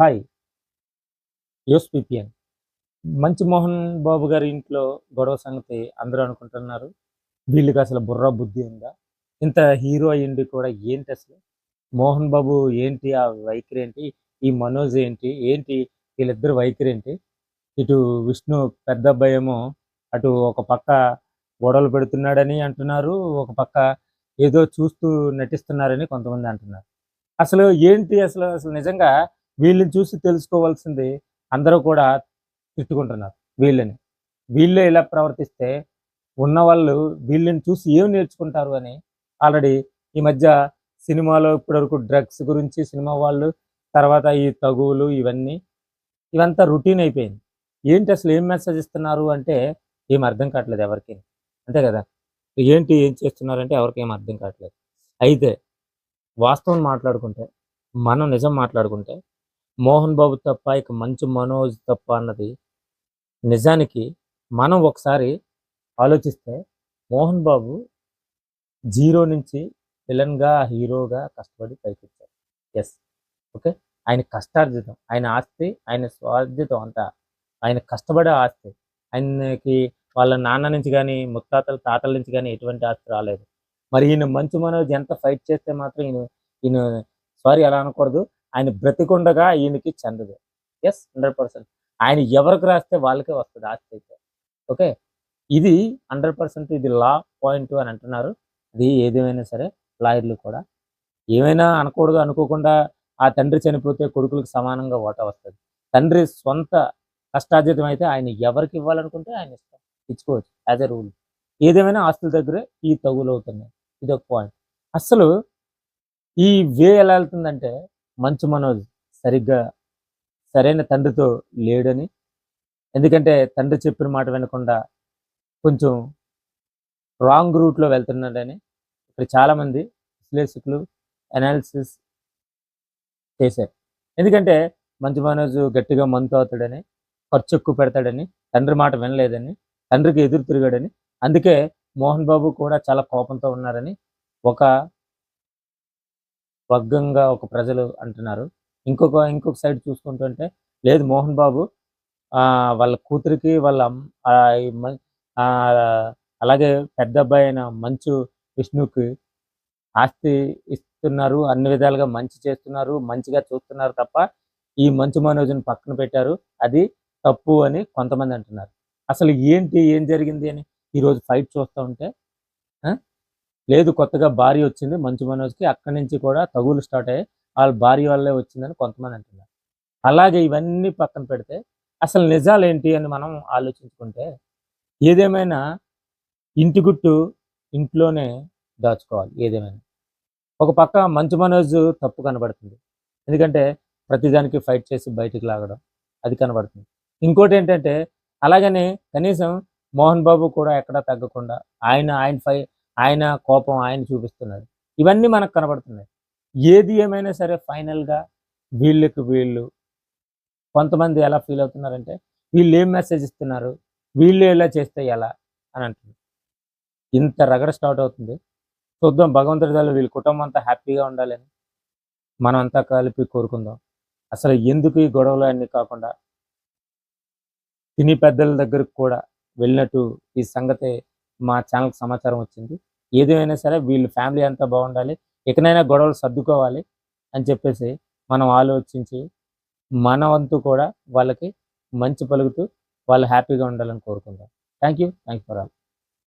Hi. Use PPN. మంచి మోహన్ బాబు గారి ఇంట్లో గొడవ సంగతి అందరూ అనుకుంటున్నారు. వీళ్ళకి అసలు బుర్ర బుద్ధి ఉందా? ఇంత హీరో అయ్యింది కూడా ఏంటి అసలు? మోహన్ బాబు ఏంటి? ఆ వైఖరి ఏంటి? ఈ మనోజ్ ఏంటి? ఏంటి? వీళ్ళిద్దరు వైఖరి ఏంటి? ఇటు విష్ణు పెద్ద అబ్బాయి అటు ఒక పక్క గొడవలు పెడుతున్నాడని అంటున్నారు. ఒక పక్క ఏదో చూస్తూ నటిస్తున్నారని కొంతమంది అంటున్నారు. అసలు ఏంటి అసలు? అసలు నిజంగా వీళ్ళని చూసి తెలుసుకోవాల్సింది అందరూ కూడా తిట్టుకుంటున్నారు వీళ్ళని. వీళ్ళే ఇలా ప్రవర్తిస్తే ఉన్న వాళ్ళు వీళ్ళని చూసి ఏం నేర్చుకుంటారు అని ఆల్రెడీ ఈ మధ్య సినిమాలో ఇప్పటివరకు డ్రగ్స్ గురించి సినిమా వాళ్ళు తర్వాత ఈ తగువులు ఇవన్నీ ఇవంతా రొటీన్ అయిపోయింది. ఏంటి అసలు ఏం మెసేజ్ ఇస్తున్నారు అంటే ఏం అర్థం కావట్లేదు ఎవరికి. అంతే కదా? ఏంటి ఏం చేస్తున్నారు అంటే ఎవరికి ఏం అర్థం కావట్లేదు. అయితే వాస్తవం మాట్లాడుకుంటే మనం నిజం మాట్లాడుకుంటే మోహన్ బాబు తప్ప ఇక మంచు మనోజ్ తప్ప అన్నది నిజానికి మనం ఒకసారి ఆలోచిస్తే మోహన్ బాబు జీరో నుంచి విలన్గా హీరోగా కష్టపడి పైకి వచ్చారు ఎస్ ఓకే ఆయన కష్టార్జితం ఆయన ఆస్తి ఆయన స్వార్జితం అంతా. ఆయన కష్టపడే ఆస్తి. ఆయనకి వాళ్ళ నాన్న నుంచి కానీ ముత్తాతల తాతల నుంచి కానీ ఎటువంటి ఆస్తి రాలేదు. మరి ఈయన మంచు మనోజ్ ఎంత ఫైట్ చేస్తే మాత్రం ఈయన ఈయన సారీ అలా అనకూడదు. ఆయన బ్రతికుండగా ఈయనకి చెందదు. ఎస్ హండ్రెడ్ పర్సెంట్ ఆయన ఎవరికి రాస్తే వాళ్ళకే వస్తుంది ఆస్తి అయితే. ఓకే ఇది హండ్రెడ్ పర్సెంట్ ఇది లా పాయింట్ అని అంటున్నారు. అది ఏదేమైనా సరే లాయర్లు కూడా. ఏమైనా అనకూడదు అనుకోకుండా ఆ తండ్రి చనిపోతే కొడుకులకు సమానంగా ఓటా వస్తుంది. తండ్రి సొంత కష్టార్జితం అయితే ఆయన ఎవరికి ఇవ్వాలనుకుంటే ఆయన ఇష్టం ఇచ్చుకోవచ్చు యాజ్ ఎ రూల్ ఏదేమైనా ఆస్తుల దగ్గరే ఈ తగులు అవుతున్నాయి. ఇది ఒక పాయింట్ అసలు ఈ వే ఎలా వెళ్తుందంటే మంచు మనోజ్ సరిగ్గా సరైన తండ్రితో లేడని. ఎందుకంటే తండ్రి చెప్పిన మాట వినకుండా కొంచెం రాంగ్ రూట్లో వెళ్తున్నాడని ఇక్కడ చాలామంది విశ్లేషకులు అనాలిసిస్ చేశారు. ఎందుకంటే మంచు మనోజ్ గట్టిగా మంతు అవుతాడని ఖర్చు ఎక్కువ పెడతాడని తండ్రి మాట వినలేదని తండ్రికి ఎదురు తిరిగాడని అందుకే మోహన్ బాబు కూడా చాలా కోపంతో ఉన్నారని ఒక వర్గంగా ఒక ప్రజలు అంటున్నారు. ఇంకొక ఇంకొక సైడ్ చూసుకుంటుంటే లేదు మోహన్ బాబు ఆ, వాళ్ళ కూతురికి వాళ్ళ అలాగే పెద్ద అబ్బాయి అయిన మంచు విష్ణుకి ఆస్తి ఇస్తున్నారు. అన్ని విధాలుగా మంచి చేస్తున్నారు మంచిగా చూస్తున్నారు తప్ప ఈ మంచు మనోజ్ని పక్కన పెట్టారు. అది తప్పు అని కొంతమంది అంటున్నారు. అసలు ఏంటి ఏం జరిగింది అని ఈరోజు ఫైట్ చూస్తూ ఉంటే లేదు కొత్తగా భార్య వచ్చింది. మంచు మనోజ్కి అక్కడి నుంచి కూడా తగులు స్టార్ట్ అయ్యాయి. వాళ్ళ భార్య వల్లే వచ్చిందని కొంతమంది అంటున్నారు. అలాగే ఇవన్నీ పక్కన పెడితే అసలు నిజాలు ఏంటి అని మనం ఆలోచించుకుంటే ఏదేమైనా ఇంటి గుట్టు ఇంట్లోనే దాచుకోవాలి ఏదేమైనా. ఒక పక్క మంచు మనోజ్ తప్పు కనబడుతుంది. ఎందుకంటే ప్రతిదానికి ఫైట్ చేసి బయటికి లాగడం అది కనబడుతుంది. ఇంకోటి ఏంటంటే అలాగనే కనీసం మోహన్ బాబు కూడా ఎక్కడా తగ్గకుండా ఆయన ఆయన ఫై ఆయన కోపం ఆయన చూపిస్తున్నాడు ఇవన్నీ మనకు కనబడుతున్నాయి. ఏది ఏమైనా సరే ఫైనల్గా వీళ్ళకి వీళ్ళు కొంతమంది ఎలా ఫీల్ అవుతున్నారంటే వీళ్ళు ఏం మెసేజ్ ఇస్తున్నారు వీళ్ళు ఎలా చేస్తే ఎలా అని అంటున్నారు. ఇంత రగడ స్టార్ట్ అవుతుంది. చూద్దాం భగవంతుడి దయ వీళ్ళ కుటుంబం అంతా హ్యాపీగా ఉండాలని మనం అంతా కలిపి కోరుకుందాం. అసలు ఎందుకు ఈ గొడవలు అన్నీ కాకుండా తిని పెద్దల దగ్గరకు కూడా వెళ్ళినట్టు ఈ సంగతే మా ఛానల్కి సమాచారం వచ్చింది. ఏదేమైనా సరే వీళ్ళ ఫ్యామిలీ అంతా బాగుండాలి. ఎక్కడైనా గొడవలు సర్దుకోవాలి అని చెప్పేసి మనం ఆలోచించి మన వంతు కూడా వాళ్ళకి మంచి పలుకుతూ వాళ్ళు హ్యాపీగా ఉండాలని కోరుకుందాం. Thank you thank for all